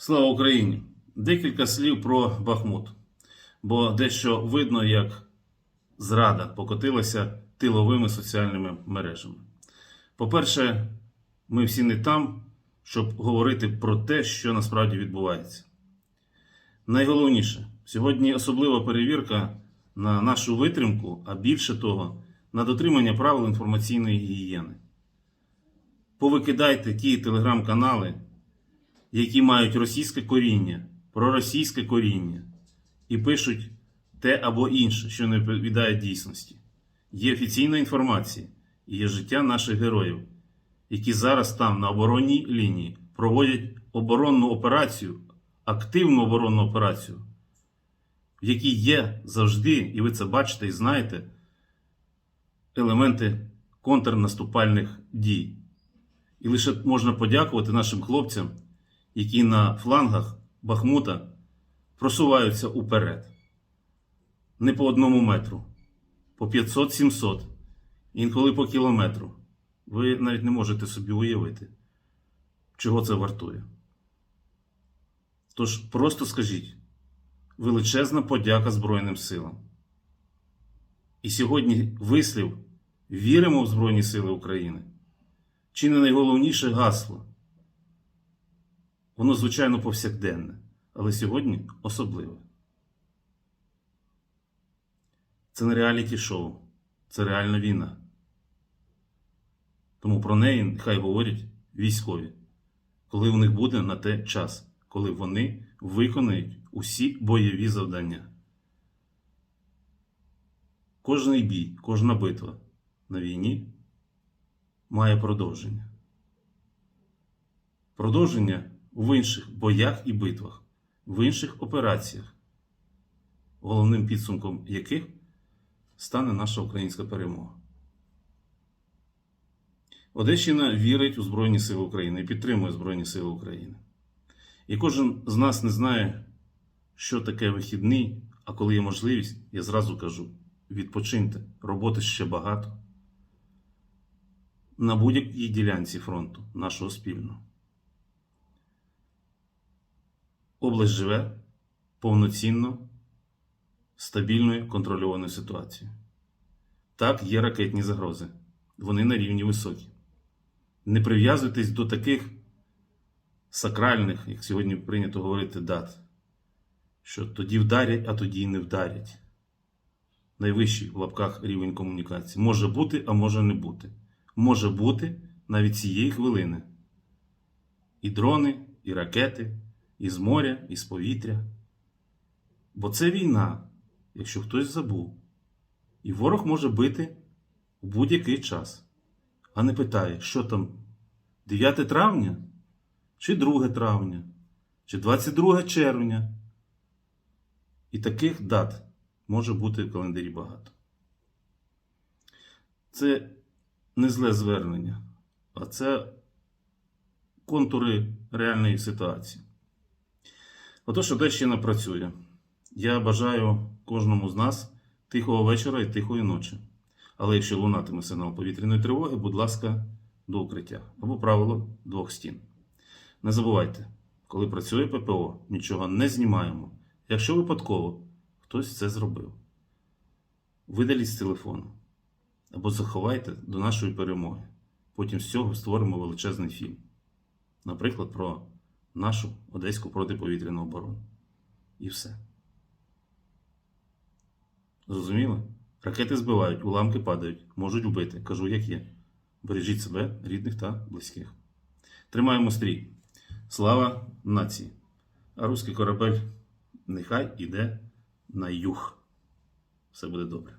Слава Україні! Декілька слів про Бахмут. Бо дещо видно, як зрада покотилася тиловими соціальними мережами. По-перше, ми всі не там, щоб говорити про те, що насправді відбувається. Найголовніше, сьогодні особлива перевірка на нашу витримку, а більше того, на дотримання правил інформаційної гігієни. Повикидайте ті телеграм-канали, які мають російське коріння, проросійське коріння, і пишуть те або інше, що не відповідає дійсності. Є офіційна інформація і є життя наших героїв, які зараз там на оборонній лінії проводять оборонну операцію, активну оборонну операцію, в якій є завжди, і ви це бачите і знаєте, елементи контрнаступальних дій. І лише можна подякувати нашим хлопцям, які на флангах Бахмута просуваються уперед. Не по одному метру, по 500-700, інколи по кілометру. Ви навіть не можете собі уявити, чого це вартує. Тож просто скажіть величезна подяка Збройним силам. І сьогодні вислів віримо в Збройні Сили України чи не найголовніше гасло. Воно, звичайно, повсякденне, але сьогодні особливе. Це не реаліті шоу, це реальна війна. Тому про неї нехай говорять військові, коли у них буде на те час, коли вони виконають усі бойові завдання. Кожний бій, кожна битва на війні має продовження. Продовження в інших боях і битвах, в інших операціях, головним підсумком яких стане наша українська перемога. Одещина вірить у Збройні Сили України і підтримує Збройні Сили України. І кожен з нас не знає, що таке вихідний, а коли є можливість, я зразу кажу: відпочиньте, роботи ще багато на будь-якій ділянці фронту нашого спільного. Область живе повноцінно, стабільною контрольованою ситуацією. Так, є ракетні загрози. Вони на рівні високі. Не прив'язуйтесь до таких сакральних, як сьогодні прийнято говорити, дат, що тоді вдарять, а тоді не вдарять. Найвищий в лапках рівень комунікації. Може бути, а може не бути може бути навіть цієї хвилини. І дрони, і ракети, і з моря, і з повітря. Бо це війна, якщо хтось забув. І ворог може бити у будь-який час, а не питає, що там 9 травня, чи 2 травня, чи 22 червня. І таких дат може бути в календарі багато. Це не зле звернення, а це контури реальної ситуації. Отож, Одещина працює. Я бажаю кожному з нас тихого вечора і тихої ночі. Але якщо лунатиме сигнал повітряної тривоги, будь ласка, до укриття або правило двох стін. Не забувайте, коли працює ППО, нічого не знімаємо. Якщо випадково хтось це зробив, видаліть з телефону або заховайте до нашої перемоги. Потім з цього створимо величезний фільм. Наприклад, про нашу Одеську протиповітряну оборону. І все. Зрозуміло? Ракети збивають, уламки падають, можуть вбити. Кажу, як є. Бережіть себе, рідних та близьких. Тримаємо стрій. Слава нації! А руський корабель нехай іде на юг. Все буде добре.